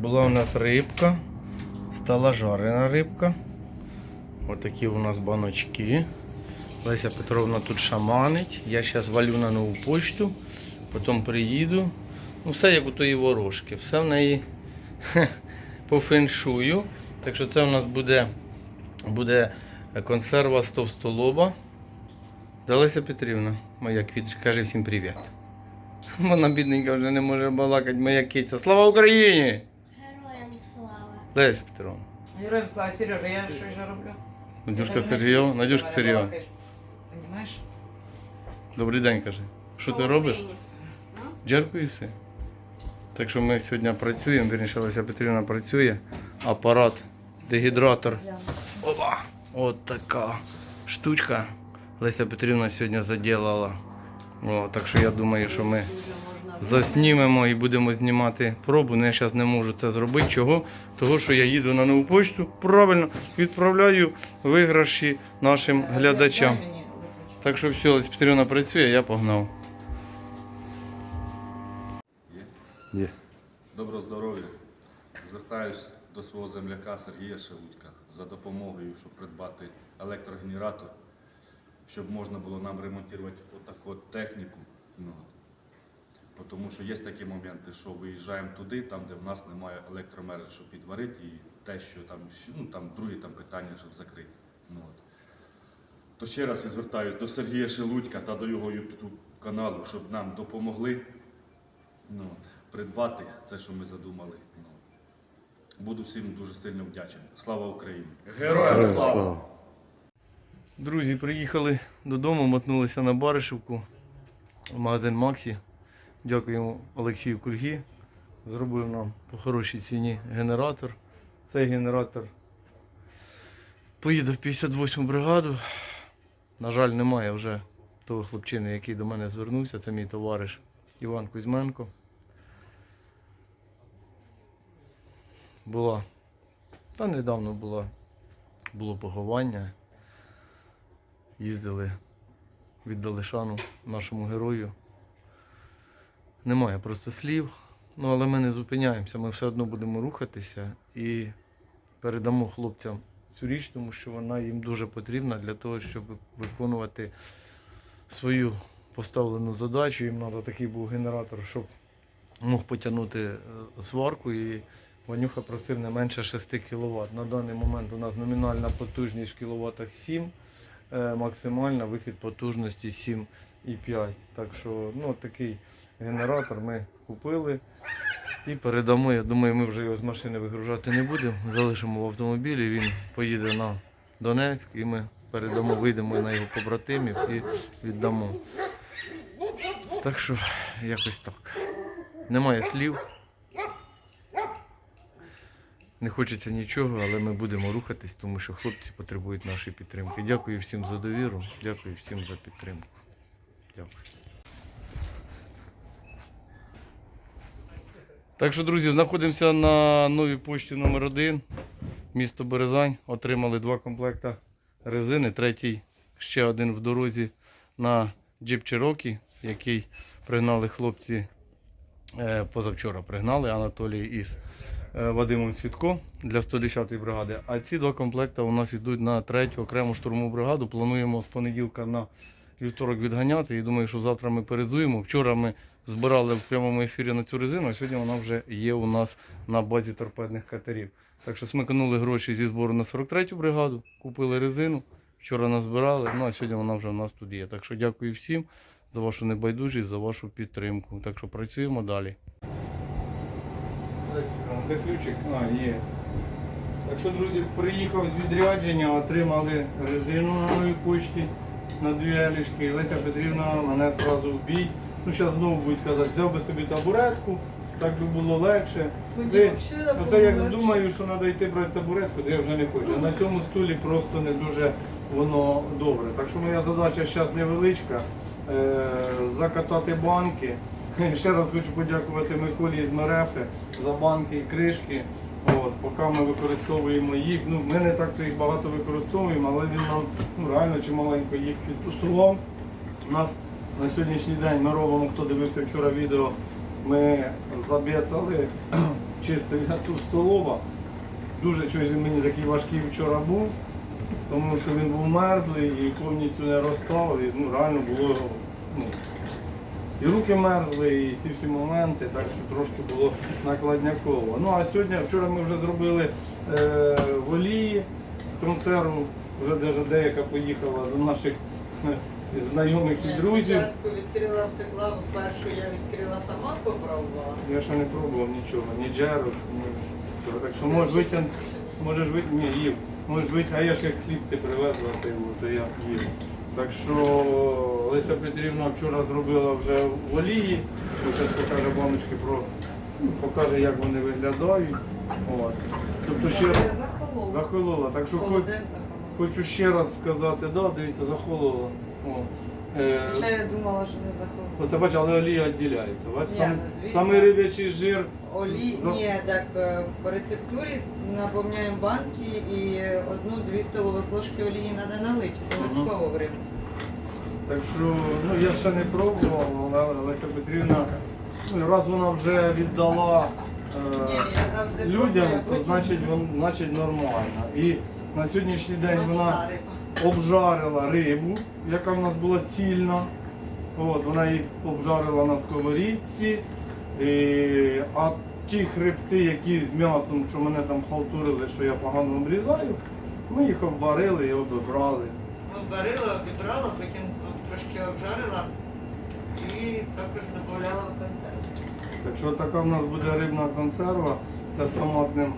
Була у нас рибка, стала жарена рибка. Отакі у нас баночки. Леся Петровна тут шаманить. Я зараз валю на нову почту, потім приїду. Ну, все як у тої ворожки. Все в неї хе, по феншую. Так що це у нас буде, буде консерва з товстолоба. Леся Петрівна, моя квіточка, каже всім привіт. Вона бідненька вже не може балакати, моя киця. Слава Україні! Леся Петровна. Героям слава, Сережа, я що ж роблю? Надюшка Сергієва, Надюшка Сергієва. Понимаєш? Добрий день, каже. Що ти робиш? Джерку їси. Так що ми сьогодні працюємо, вірніше Леся Петрівна працює. Апарат, дегідратор. Опа! От така штучка. Леся Петрівна сьогодні заділала. О, так що я думаю, що ми заснімемо і будемо знімати пробу. Ну, я зараз не можу це зробити. Чого? Того, що я їду на нову почту, правильно відправляю виграші нашим глядачам. Так що все, Леся Петрівна працює, я погнав. Є. Доброго здоров'я. Звертаюсь до свого земляка Сергія Шелудька за допомогою, щоб придбати електрогенератор, щоб можна було нам ремонтувати отаку от техніку. Тому що є такі моменти, що виїжджаємо туди, там, де в нас немає електромережі, щоб підварити, і те, що там, ну, там другі там питання, щоб закрити. Ну, от. То ще раз я звертаюся до Сергія Шелудька та до його YouTube каналу, щоб нам допомогли ну, от, придбати це, що ми задумали. Ну, буду всім дуже сильно вдячний. Слава Україні! Героям слава! Друзі, приїхали додому, мотнулися на Баришівку, в магазин Максі. Дякуємо Олексію Кульгі. Зробив нам по хорошій ціні генератор. Цей генератор поїде в 58 бригаду. На жаль, немає вже того хлопчини, який до мене звернувся. Це мій товариш Іван Кузьменко. Була. Та недавно була, було поховання. Їздили, віддали шану нашому герою. Немає просто слів. Ну, але ми не зупиняємося, ми все одно будемо рухатися і передамо хлопцям цю річ, тому що вона їм дуже потрібна для того, щоб виконувати свою поставлену задачу. Їм треба такий був генератор, щоб мог потягнути е, сварку. І Ванюха просив не менше 6 кВт. На даний момент у нас номінальна потужність в кіловатах 7, е, максимальна вихід потужності 7,5. Так що ну, такий генератор ми купили і передамо. Я думаю, ми вже його з машини вигружати не будемо. Залишимо в автомобілі, він поїде на Донецьк і ми передамо, вийдемо на його побратимів і віддамо. Так що якось так. Немає слів. Не хочеться нічого, але ми будемо рухатись, тому що хлопці потребують нашої підтримки. Дякую всім за довіру, дякую всім за підтримку. Дякую. Так що, друзі, знаходимося на новій почті номер 1 місто Березань. Отримали два комплекти резини, третій ще один в дорозі на джип Cherokee, який пригнали хлопці е, позавчора пригнали Анатолій із е, Вадимом Свідко для 110-ї бригади. А ці два комплекти у нас йдуть на третю окрему штурмову бригаду. Плануємо з понеділка на вівторок відганяти. І думаю, що завтра ми передзуємо. Вчора ми збирали в прямому ефірі на цю резину, а сьогодні вона вже є у нас на базі торпедних катерів. Так що смикнули гроші зі збору на 43-ю бригаду, купили резину. Вчора назбирали, ну а сьогодні вона вже у нас тут є. Так що дякую всім за вашу небайдужість, за вашу підтримку. Так що працюємо далі. Де ключик? А, є. Так що, друзі, приїхав з відрядження, отримали резину на новій почті на дві елішки. Леся Петрівна мене одразу в бій. Ну, зараз знову будуть казати, взяв би собі табуретку, так би було легше. Ти, оце як здумаю, що треба йти брати табуретку, то я вже не хочу. На цьому стулі просто не дуже воно добре. Так що моя задача зараз невеличка. Е, закатати банки. Ще раз хочу подякувати Миколі з Мерефи за банки і кришки. От, поки ми використовуємо їх. Ну, ми не так то їх багато використовуємо, але він нам ну, реально чималенько їх підтусував. У нас на сьогоднішній день ми робимо, хто дивився вчора відео, ми заб'яцали чистив я ту столова. Дуже щось він мені такий важкий вчора був, тому що він був мерзлий і повністю не розстав. І, ну, реально було ну, і руки мерзли, і ці всі моменти, так що трошки було накладняково. Ну а сьогодні, вчора ми вже зробили е, в олії консерву, вже деяка поїхала до наших е, знайомих і друзів. спочатку відкрила втекла, першу я відкрила сама, попробувала. Я ще не пробував нічого, ні джеру, ні цього. Так що можеш витягнути, можеш витягнути, ні, їв. Можеш витягнути, а я як хліб ти привезла, ти, то я їв. Так що Леся Петрівна вчора зробила вже в олії, зараз покаже баночки про ну, покаже, як вони виглядають. От. Тобто ще раз захолола. Так що хоч- хочу ще раз сказати, да, дивіться, захолола. Е, Хоча я думала, що не захолола. Оце бач, але олія відділяється. Бач, Ні, сам, ну, звісно. саме риб'ячий жир. Олій, За- ні, так е, по рецептурі наповняємо банки і одну-дві столових ложки олії треба налити. Обов'язково в рибу. Так що ну, я ще не пробував, але Леся Петрівна, ну, раз вона вже віддала е, я завжди людям, пробую, то потім значить, вон, значить нормально. І на сьогоднішній день смачна вона риба. Обжарила рибу, яка в нас була цільна. От, вона її обжарила на сковорідці. І, а ті хребти, які з м'ясом, що мене там халтурили, що я погано обрізаю, ми їх обварили і обібрали. Обварила, обібрала, потім трошки обжарила і також додавала в консерв. Так що така в нас буде рибна консерва, це з томатним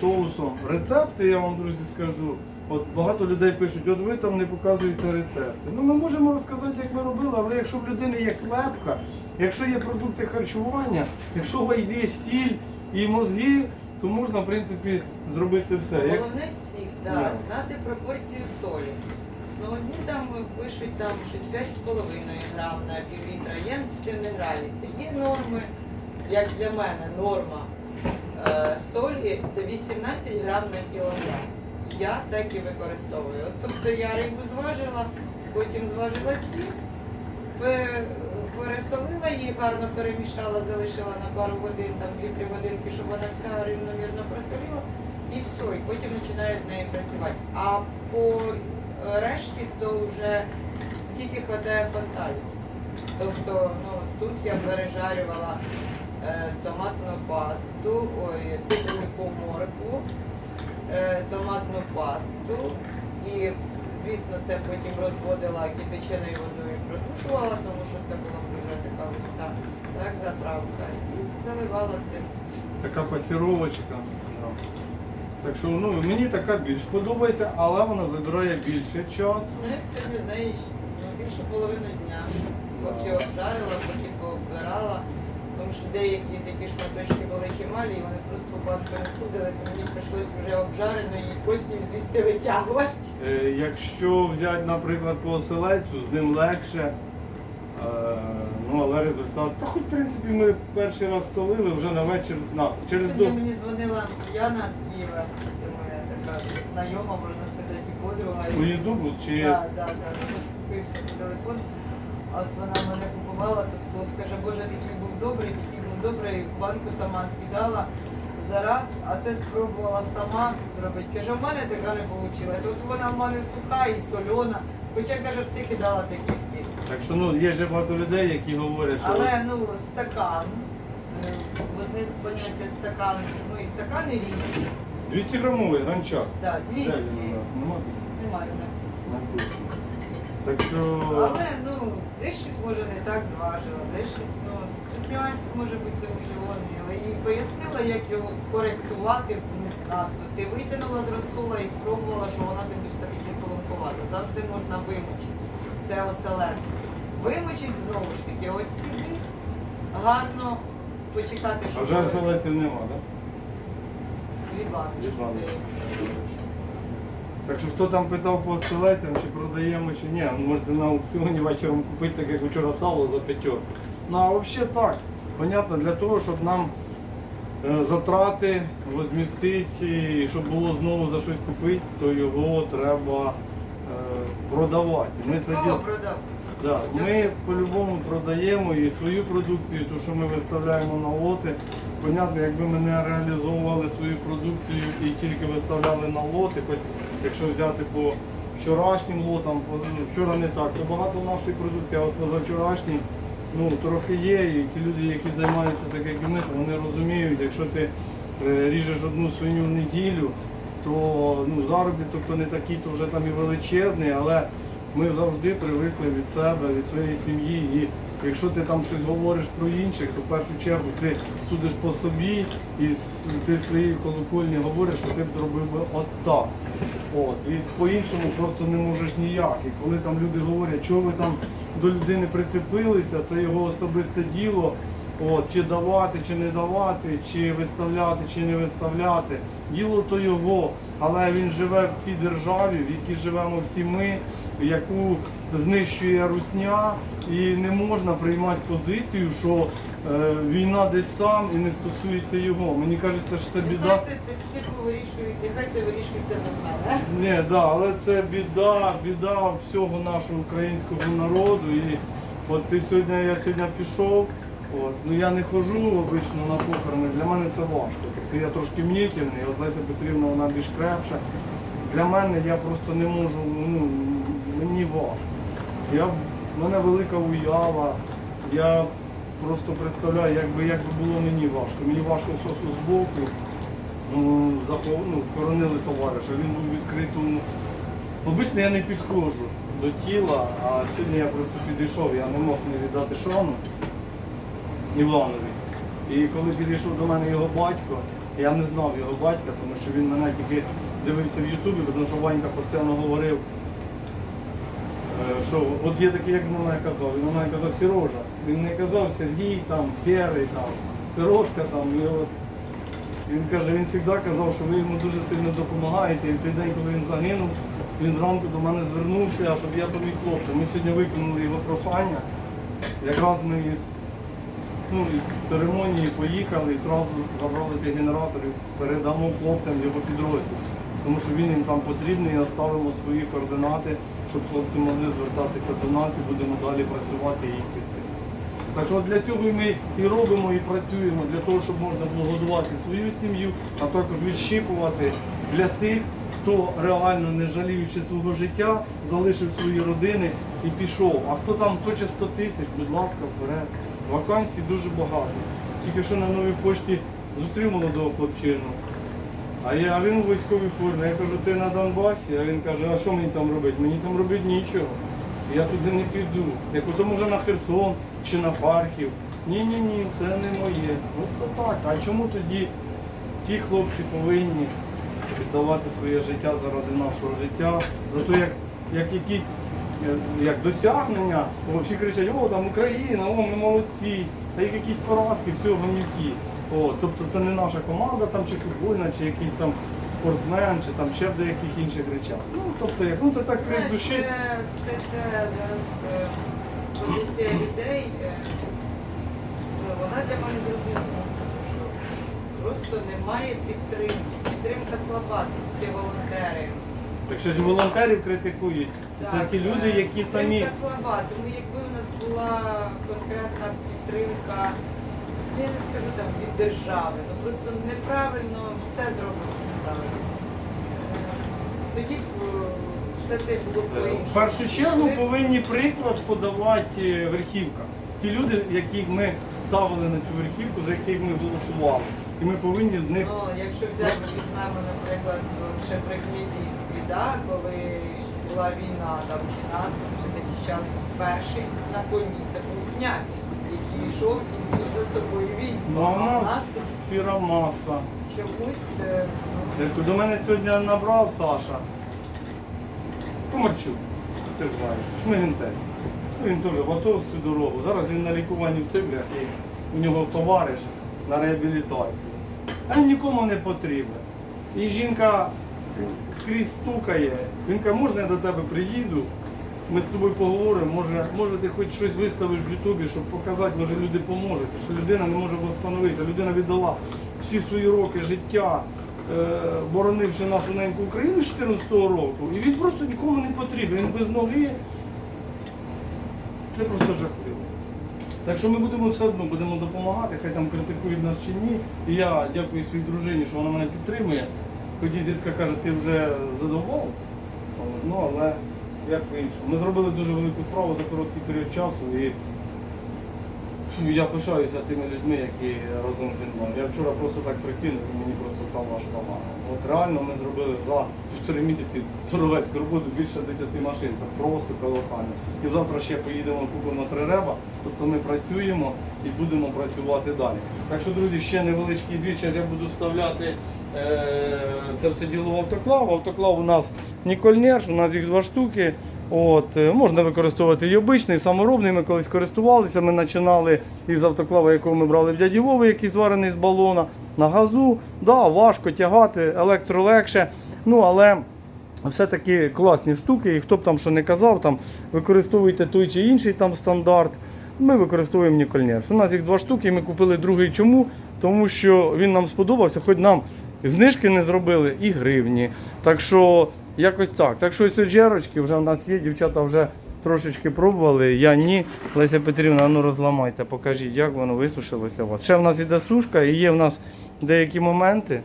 соусом. Рецепти я вам, друзі, скажу. От багато людей пишуть, от ви там не показуєте рецепти. Ну ми можемо розказати, як ми робили, але якщо в людини є клепка, якщо є продукти харчування, якщо у вас є стіль і мозги, то можна, в принципі, зробити все. Головне всіх, да, Да. знати пропорцію солі. Ну, одні там пишуть там щось 5,5 грам на пів літра. Я з цим не граюся. Є норми, як для мене, норма е, солі це 18 грам на кілограм. Я так і використовую. Тобто я рибу зважила, потім зважила сіль, пересолила її, гарно перемішала, залишила на пару годин, там 2-3 годинки, щоб вона вся рівномірно просоліла. І все, і потім починаю з нею працювати. А по решті то вже скільки вистачає фантазії. Тобто, ну тут я пережарювала е, томатну пасту, ой, цибульку моркву, томатну пасту і, звісно, це потім розводила кипяченою водою і протушувала, тому що це була вже така густа, так, заправка. І заливала цим. Така пасіровочка. Так що ну, мені така більш подобається, але вона забирає більше часу. Ну, я сьогодні, знаєш, ну, більшу половину дня, поки обжарила, поки пооббирала. Тому що деякі такі шматочки були чималі, і вони просто банку не ходили, то мені прийшлось вже обжарено і кості звідти витягувати. Е, Якщо взяти, наприклад, по оселедцю, з ним легше. Е, Ну, але результат. Та хоч в принципі ми перший раз солили вже на вечір. На, через Сьогодні доб... мені дзвонила Яна з Києва, це моя така знайома, можна сказати, і подруга. У Ютубу чи Так, так, так. Ми спілкуємося по телефону. А От вона мене купувала, то столб каже, боже, такий добрий, такий був добрий, банку сама з'їдала за раз, а це спробувала сама зробити. Каже, в мене така не вийшла. От вона в мене суха і сольона. Хоча каже, все кидала такі в так що ну є же багато людей, які говорять, що Але ну стакан. е, В одних поняття стакан, ну і стакани різні. 200 грамовий ранчак. Да, Де 200. він у нас? Нема? Немає в них. На кухні. Так що Але ну, десь щось може не так зважила, десь щось, ну, нюансів може бути мільйони. Але їй пояснила, як його коректувати надто. Ти витягнула з розсула і спробувала, що вона тобі все-таки солонкувата. Завжди можна вимочити. Це оселедець. Вимочить знову ж таки, от сидить, гарно почекати, а що вже оселедців нема, так? дві баночки, Дві баночки. здається. Так що хто там питав по оселедцям, чи продаємо, чи ні, можете на аукціоні вечором купити, так як вчора сало за п'ятерку. Ну а взагалі так. Понятно, для того, щоб нам е, затрати возмістити, і щоб було знову за щось купити, то його треба е, продавати. Ми це діл- Да, ми по-любому продаємо і свою продукцію, ту, що ми виставляємо на лоти, понятно, якби ми не реалізовували свою продукцію і тільки виставляли на лоти, хоч якщо взяти по вчорашнім лотам, ну, вчора не так, то багато нашої продукції, а от позавчорашній, ну трохи є, і ті люди, які займаються так як вони розуміють, якщо ти е, ріжеш одну свиню в неділю, то ну, заробіток то не такий, то вже там і величезний, але ми завжди привикли від себе, від своєї сім'ї. І якщо ти там щось говориш про інших, то в першу чергу ти судиш по собі і ти своїй колокольні говориш, що ти б зробив би от так. От. І по-іншому просто не можеш ніяк. І коли там люди говорять, що ви там до людини прицепилися, це його особисте діло. От, чи давати, чи не давати, чи виставляти, чи не виставляти. Діло то його, але він живе в цій державі, в якій живемо всі ми, яку знищує русня, і не можна приймати позицію, що е, війна десь там і не стосується його. Мені кажеться, що це біда. Нехай це типу вирішують, нехай це вирішується без мене. Ні, да, але це біда, біда всього нашого українського народу. І от ти сьогодні, я сьогодні пішов, от, ну я не ходжу обично на похорони, для мене це важко. Тобто я трошки мнітельний, от Леся Петрівна вона більш крепша. Для мене я просто не можу, ну, мені важко. Я, в мене велика уява, я просто представляю, як би, як би було мені важко. Мені важко все з боку. Ну, ну, хоронили товариша, він був відкритому. Обично я не підходжу до тіла, а сьогодні я просто підійшов, я не мог не віддати шану Іванові. І коли підійшов до мене його батько, я не знав його батька, тому що він мене тільки дивився в Ютубі, тому що Ванька постійно говорив, що от є такий, як він на мене казав, він на мене казав Сірожа. Він не казав Сергій, там, Серий, там, Сирожка там. І от він каже, він завжди казав, що ви йому дуже сильно допомагаєте. І в той день, коли він загинув, він зранку до мене звернувся, щоб я поміг хлопцям. Ми сьогодні виконали його прохання. Якраз ми із, ну, із церемонії поїхали і зразу забрали тих генераторів, передамо хлопцям його підрозділ. Тому що він їм там потрібний, і оставимо свої координати, щоб хлопці могли звертатися до нас і будемо далі працювати і їх підтримувати. Так що для цього ми і робимо, і працюємо, для того, щоб можна було годувати свою сім'ю, а також відщипувати для тих, хто реально не жаліючи свого життя, залишив свої родини і пішов. А хто там хоче 100 тисяч, будь ласка, вперед. Вакансій дуже багато. Тільки що на новій пошті зустрів молодого хлопчину. А я, а він у військовій формі. Я кажу, ти на Донбасі, а він каже, а що мені там робити? Мені там робити нічого. Я туди не піду. Я кажу, то може на Херсон чи на Харків. Ні, ні, це не моє. Ну то так. А чому тоді ті хлопці повинні віддавати своє життя заради нашого життя? Зато як, як якісь як досягнення, всі кричать, о, там Україна, о, ми молодці, та як якісь поразки, все гамюки. О, тобто це не наша команда там, чи футбольна, чи якийсь там спортсмен, чи там ще в деяких інших речах. Ну, тобто, як, ну це так крик душі. це, все це зараз е, позиція людей, е, ну, вона для мене зрозуміла, тому що просто немає підтримки. Підтримка слаба, це тільки волонтери. Так що ж волонтерів критикують. Це ті люди, е, які самі. Підтримка слаба, тому якби в нас була конкретна підтримка, я не скажу там від держави, ну просто неправильно все зроблено неправильно. Е, Тоді б е, все це було б Е, по-іншому. В першу чергу б повинні приклад подавати е, верхівка. Ті люди, яких ми ставили на цю верхівку, за яких ми голосували. І ми повинні з них. Ну, якщо взяти, візьмемо, наприклад, от ще при князівстві, да, коли була війна там, чи наступ, чи захищалися перший на коні, це був князь, йшов і вів за собою військо. Ну, а в нас сіра маса. чомусь е, Я ж кажу, до мене сьогодні набрав Саша. Комарчук, ти знаєш, шмигентець. Ну, Він теж готов всю дорогу. Зараз він на лікуванні в Циблях і у нього товариш на реабілітації. А він нікому не потрібен. І жінка скрізь стукає. Він каже, можна я до тебе приїду, ми з тобою поговоримо, може, може ти хоч щось виставиш в Ютубі, щоб показати, може люди поможуть, що людина не може встановитися. Людина віддала всі свої роки життя, е, боронивши нашу неньку Україну з 14 року, і він просто нікому не потрібен. Він без ноги. Це просто жахливо. Так що ми будемо все одно будемо допомагати, хай там критикують нас чи ні. І я дякую своїй дружині, що вона мене підтримує. Хоч і зірка каже, ти вже задоволив. От, Ну, але як по-іншому. Ми зробили дуже велику справу за короткий період часу і я пишаюся тими людьми, які разом зі мною. Я вчора просто так прикинув, і мені просто стало аж погано. От реально ми зробили за півтори місяці здоровецьку роботу більше 10 машин. Це просто колосально. І завтра ще поїдемо, купимо три реба. Тобто ми працюємо і будемо працювати далі. Так що, друзі, ще невеличкий звіт. Зараз я буду вставляти е, це все діло в автоклав. Автоклав у нас Нікольнеш, у нас їх два штуки. От, е, можна використовувати і обичний, і саморобний. Ми колись користувалися. Ми починали із автоклава, якого ми брали в дяді Вови, який зварений з балона, на газу. Да, важко тягати, електро легше. Ну, але все-таки класні штуки, і хто б там що не казав, там використовуйте той чи інший там стандарт. Ми використовуємо Нікольнерш. У нас їх два штуки, і ми купили другий. Чому? Тому що він нам сподобався, хоч нам знижки не зробили і гривні. Так що якось так. Так що ці джерочки вже в нас є, дівчата вже трошечки пробували. Я ні. Леся Петрівна, ну розламайте, покажіть, як воно висушилося у вас. Ще в нас іде сушка і є в нас деякі моменти.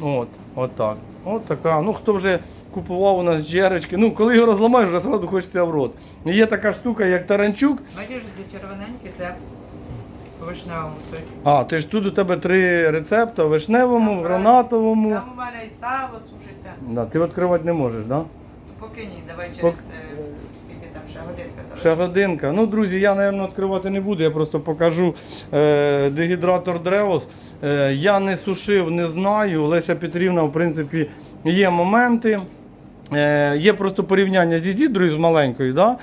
От, от так. От така. Ну хто вже купував у нас джерочки. Ну, коли його розламаєш, вже одразу хочеться в рот. Є така штука, як таранчук. Бачиш, ці червоненькі це вишневому соті. А, ти ж тут у тебе три рецепти: вишневому, Там, гранатовому. Там у мене і сало сушиться. Да, ти відкривати не можеш, так? Да? Поки ні, давай через Пок- е, скільки там ще годинка. Ще годинка. Ну, друзі, я, мабуть, відкривати не буду. Я просто покажу е, дегідратор Древос. Е, я не сушив, не знаю. Леся Петрівна, в принципі, є моменти. Е, є просто порівняння зі зідрою з маленькою. Да?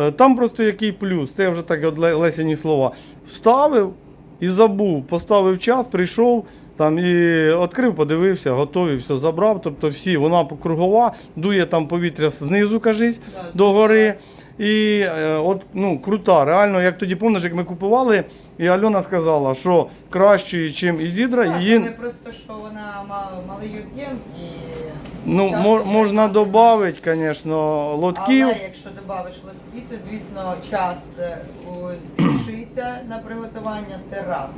Е, там просто який плюс. Це вже так Лесяні слова. Вставив і забув. Поставив час, прийшов. Там і відкрив, подивився, готовий, все забрав. Тобто всі, вона кругова, дує там повітря знизу, кажись, Да, до гори. І е, от ну крута. Реально, як тоді пам'ятаєш, як ми купували, і Альона сказала, що кращою, ніж Ізідра, Так, її але просто що вона мала малий об'єм і. ну, часто можна додати, звісно, лотків. Але якщо додавиш лотки, то звісно час е, збільшується на приготування. Це раз.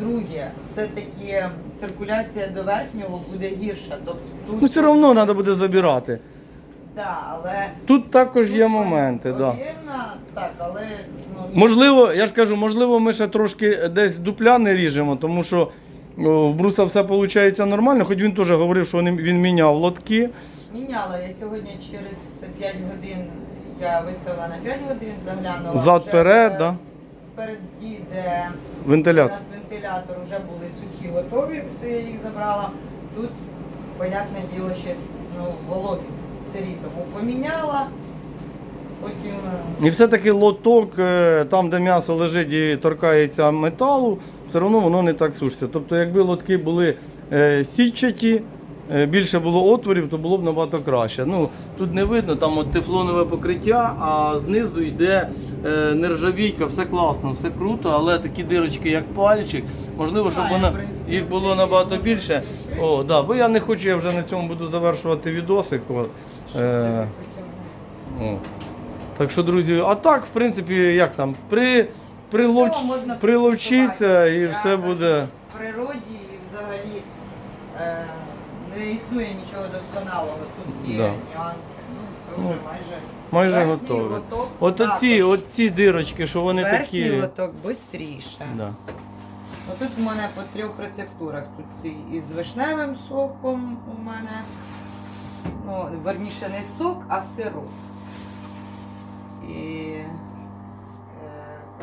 Друге, все-таки циркуляція до верхнього буде гірша. Тобто тут Ну, все одно треба буде забирати. Да, але Тут також є моменти. Да. так, але ну, Можливо, я ж кажу, можливо, ми ще трошки десь дупля не ріжемо, тому що о, в Бруса все виходить нормально, хоч він теж говорив, що він, він міняв лотки. міняла. Я сьогодні через 5 годин я виставила на 5 годин, заглянула. Зад Вже, вперед, е, да? Впереді, де у Вентилятор. нас вентилятор вже були сухі, готові, все я їх забрала. Тут, понятне діло, ще ну, вологі, сирі, тому поміняла. Потім е, І все-таки лоток, е, там, де м'ясо лежить і торкається металу, все одно воно не так сушиться. Тобто, якби лотки були е, сітчаті, більше було отворів, то було б набагато краще. Ну, тут не видно, там от тефлонове покриття, а знизу йде е, нержавійка, все класно, все круто, але такі дирочки, як пальчик, можливо, щоб вона, їх було набагато більше. О, да, бо я не хочу, я вже на цьому буду завершувати відосик. Е, о. Так що, друзі, а так, в принципі, як там, при, приловч, приловчиться і все буде. В природі взагалі е, не існує нічого досконалого. Тут є Да. нюанси. Ну, все Ну, вже майже. Майже Верхній лоток От оці, також. оці дирочки, що вони Верхній такі. лоток швидше. Да. Ну, тут у мене по трьох рецептурах. Тут і з вишневим соком у мене. Ну, верніше не сок, а сироп. І е,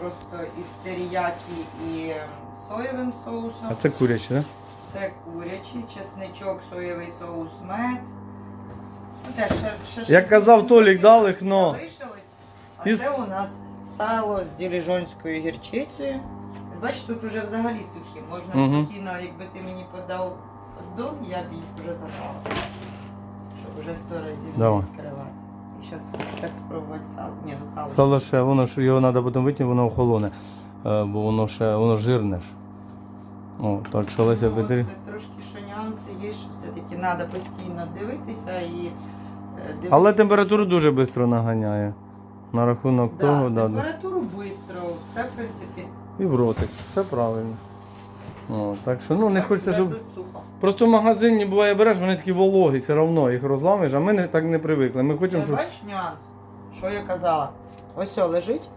просто із теріякі і соєвим соусом. А це курячі, так? Да? Це курячий, чесничок, соєвий соус, мед. Ну, так, ще, ще Як казав Толік, дали хно. залишилось. А І- це у нас сало з діліжонською гірчицею. Бачиш, тут уже взагалі сухі. Можна Мгм. спокійно, якби ти мені подав дом, я б їх вже забрала. Щоб вже сто разів не Давай. відкривати. І зараз хочу так спробувати сало. Ні, ну сало. Сало ще, воно ж його треба потім витягнути, воно охолоне. Е, Бо воно ще воно жирне ж. О, так що Леся Ну, от Петрі. Трошки що нюанси є, що все-таки треба постійно дивитися і е, дивитися. Але температуру дуже швидко наганяє. На рахунок Да, того, да, да. температуру швидко, все в принципі. І в ротик. Все правильно. О, так що ну не Так, хочеться, щоб. тут сухо. Просто в магазині буває береш, вони такі вологі, все одно їх розламиш, а ми не, так не привикли. Ми хочемо, Ти щоб. бачиш нюанс? Що я казала? Ось о, лежить.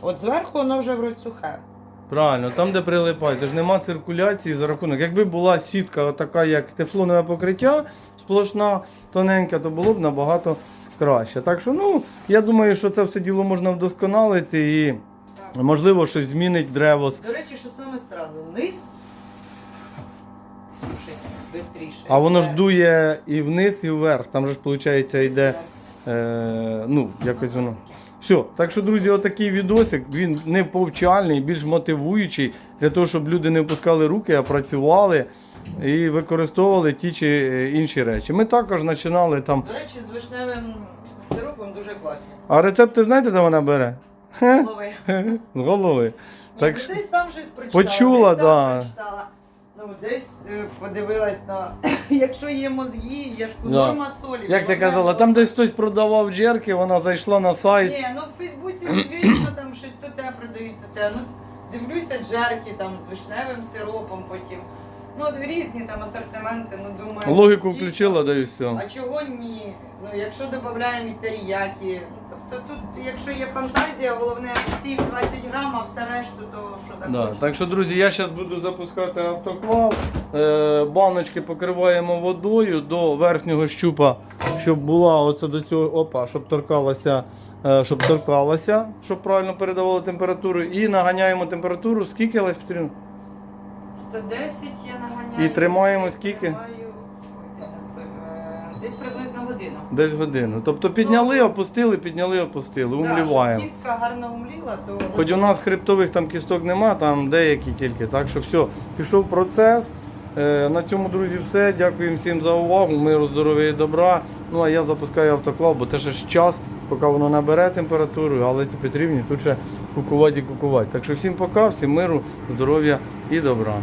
От зверху воно вже вроді сухе. Правильно, там, де прилипає, це ж нема циркуляції за рахунок. Якби була сітка така, як тефлонове покриття, сплошна, тоненька, то було б набагато краще. Так що, ну, я думаю, що це все діло можна вдосконалити і Так. можливо щось змінить древо. До речі, що саме странно, низ сушить швидше. А воно ж дує і вниз, і вверх. Там же ж, виходить, йде. Е, ну, якось воно. Все, так що, друзі, отакий відосик, він не повчальний, більш мотивуючий для того, щоб люди не опускали руки, а працювали і використовували ті чи е, інші речі. Ми також починали там. До речі, з вишневим сиропом дуже класні. А рецепти знаєте, де вона бере? З Голови. З голови. Так Ні, що- десь там щось прочитала. Почула, десь там да. прочитала. Ну, десь е, подивилась на. Якщо є мозги, є ж норма солі. Як ти головне, казала, там десь хтось продавав джерки, вона зайшла на сайт. Ні, ну в Фейсбуці вічно там щось то те продають, то те. Ну, дивлюся джерки там з вишневим сиропом потім. Ну, різні там асортименти, ну думаю. Логіку дійсно, включила, да і все. А чого ні? Ну, якщо додаємо і теріякі, ну, тобто тут, якщо є фантазія, головне сіль 20 грам, а все решту, то що Да, захочеш. так що, друзі, я зараз буду запускати автоклав. Е, баночки покриваємо водою до верхнього щупа, щоб була оце до цього, опа, щоб торкалася, е, щоб торкалася, щоб правильно передавало температуру. І наганяємо температуру. Скільки Лесь Петрівна? 110 я наганяю. І тримаємо скільки? тримаю, Десь годину. Тобто підняли, опустили, підняли, опустили. Умліваємо. щоб кістка гарно умліла, то Хоч у нас хребтових там кісток нема, там деякі тільки. Так що все, пішов процес. Е, На цьому, друзі, все. Дякую всім за увагу. Миру, здоров'я і добра. Ну а я запускаю автоклав, бо це ще ж час, поки воно набере температуру, але ці Петрівні тут ще кукувати і кукувати. Так що всім пока, всім миру, здоров'я і добра.